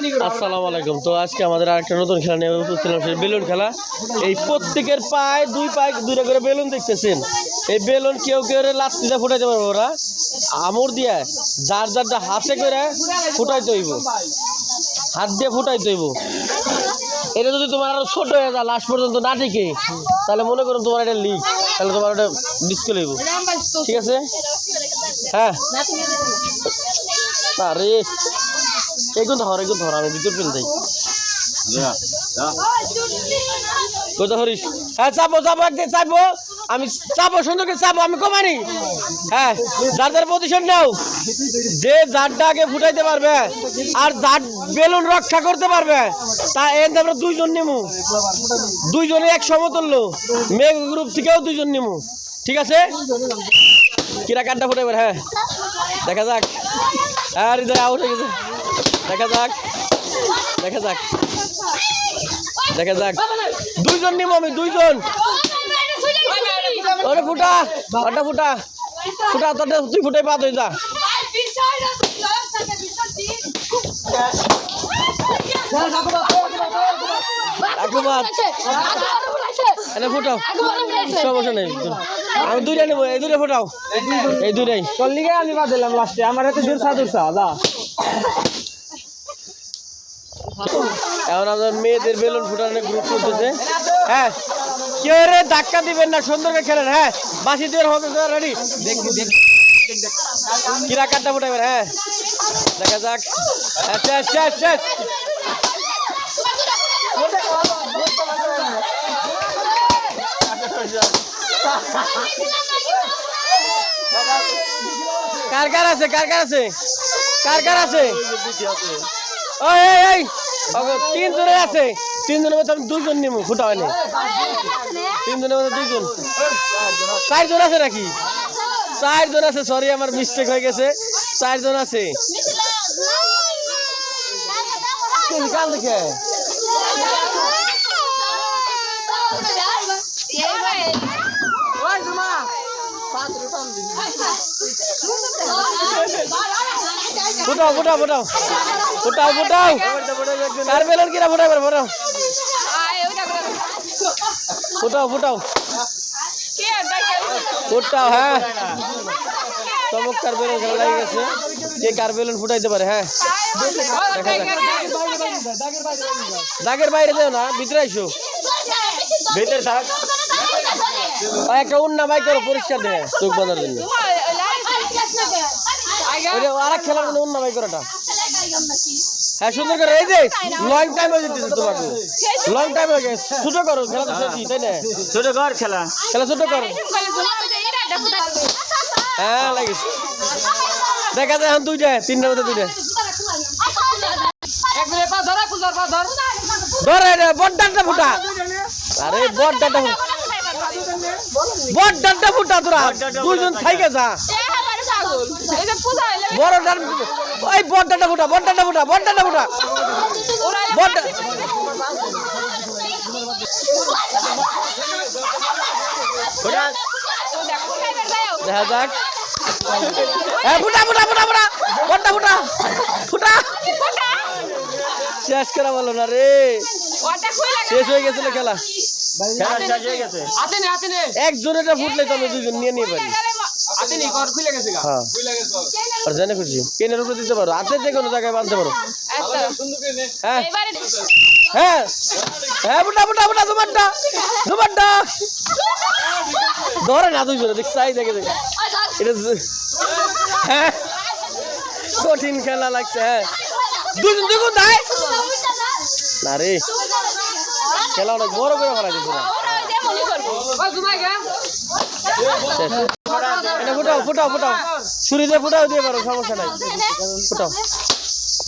আসসালামু আলাইকুম। তো আজকে আমাদের আরেকটা নতুন খেলা নিয়ে উপস্থিত ছিলাম সেই বেলুন খেলা। এই প্রত্যেকের পায়ে দুই পায়ে দুইটা করে বেলুন দেখতেছেন। এই বেলুন কেউ কেউ লাত্তিতে ফুটাইতে পারব ওরা। আমর দিয়ে যার যারটা হাতে করে ফুটাইতে হইব। হাত দিয়ে ফুটাইতে হইব। এটা যদি তোমার আরও ছোট হয়ে যায় লাস্ট পর্যন্ত না টিকে তাহলে মনে করুন তোমার এটা লিক তাহলে তোমার ওটা ডিসকে লইব ঠিক আছে? হ্যাঁ। আরে! এগুলো ধর এগুলো ধর, আমি ভিতর ফেলে যাই কোথা হরিস হ্যাঁ চাপো চাপো, একদিন চাপো। আমি চাপো সুন্দর করে চাপো, আমি কমানি। হ্যাঁ যার যার পজিশন নাও। যে জারটা আগে ফুটাইতে পারবে আর জার বেলুন রক্ষা করতে পারবে, তা এর আমরা দুইজন নেমু। দুইজনে এক সমতুল্য। মেঘ গ্রুপ থেকেও দুইজন নেমু। ঠিক আছে? কিরা কাঠটা ফুটাইবার হ্যাঁ। দেখা যাক। হ্যাঁ হৃদয় আউট হয়ে গেছে। দেখা যাক। দেখা যাক। দেখা যাক। দুইজন নিব আমি, দুইজন। ওরে ফুটা ওটা ফুটা। ফুটা তোটা তুই ফুটাই পা তুই যা। আমি দুইটা নেব, এই দুইটা ফুটাও। এই দুইটাই। তোর লিগে আমি বাদ দিলাম লাস্টে আমার হাতে দূরসা দূরসা দা এখন আমাদের মেয়েদের বেলুন ফুটানোর গ্রুপ চলতেছে। হ্যাঁ। কেউ রে ধাক্কা দিবেন না সুন্দর করে খেলেন হ্যাঁ। বাসি দিয়ে হবে রেডি কিরা কাটটা ফুটাবেন হ্যাঁ। দেখা যাক। হ্যাঁ, শেষ কার কার আছে কার কার আছে? কার কার আছে? ওই এই। তিন আছে। তিন জনের মধ্যে আমি দুজন নিব ফুটা হয়নি। তিন জনের মধ্যে দুজন চারজন আছে নাকি? চারজন আছে সরি আমার মিস্টেক হয়ে গেছে। চারজন আছে। দেখে ফুটাও ফুটাও ফুটাও ফুটাও কার বেলুন কিরা ফুটাই পারো ফুটাও ফুটাও ফুটাও ফুটাও হ্যাঁ চমৎকার বেলুন খেলা লাগে গেছে কে কার বেলুন ফুটাইতে পারে হ্যাঁ দেখা যাক দাগের বাইরে যাও না ভিতরে আইসো ভিতরে থাক আর একটা উন্না বাইক করো পরিষ্কার দেয় চোখ বাঁধার জন্য। ওই আর এক খেলার জন্য উন্না বাইক করাটা হ্যাঁ সুন্দর করে এই যে লং টাইম হয়ে যেতেছে তোমাকে। লং টাইম হয়ে গেছে। ছোট করো খেলা তো শেষই তাই না? ছোট ঘর খেলা। খেলা ছোট করো। হ্যাঁ লাগিস দেখা যায় এখন দুইটা তিনটার মধ্যে দুইটা। ধর এটা বড় ডানটা ফুটা। আরে বড় ডানটা ফুটা। বড় ডানটা ফুটা তোরা। দুইজন থাইকে যা। বড় ডান ওই বড় ডানটা ফুটা বড় ডানটা ফুটা বড় ডানটা ফুটা। বড় ডা- ফুটা। দেখা যাক। হ্যাঁ ফুটা ফুটা ফুটা ফুটা। বড়টা ফুটা। ফুটা। শেষ করা বলো না রে। শেষ হয়ে গেছিল খেলা। খেলা শেষ হয়ে গেছে। একজন এটা ফুটলে তো আমি দুজন নিয়ে নিয়ে পারি আতেনি ঘর খুলে গেছে গা। হ্যাঁ। আর জানে খুশি কেনের উপরে দিতে পারো? হাতে যে কোনো জায়গায় বাঁধতে পারো। হ্যাঁ। হ্যাঁ। হ্যাঁ ফুটা ফুটা ফুটা দুবারটা দুবারটা ধরে না দুজনে দেখ চাই দেখে দেখে। এটা হ্যাঁ। কঠিন খেলা লাগছে হ্যাঁ। দুজন দুগুণ দেয় না রে। খেলা অনেক বড় করে ফেলা। এটা ফুটাও ফুটাও ফুটাও। ছুরি দিয়ে ফুটাও দিয়ে পারো সমস্যা নাই। ফুটাও।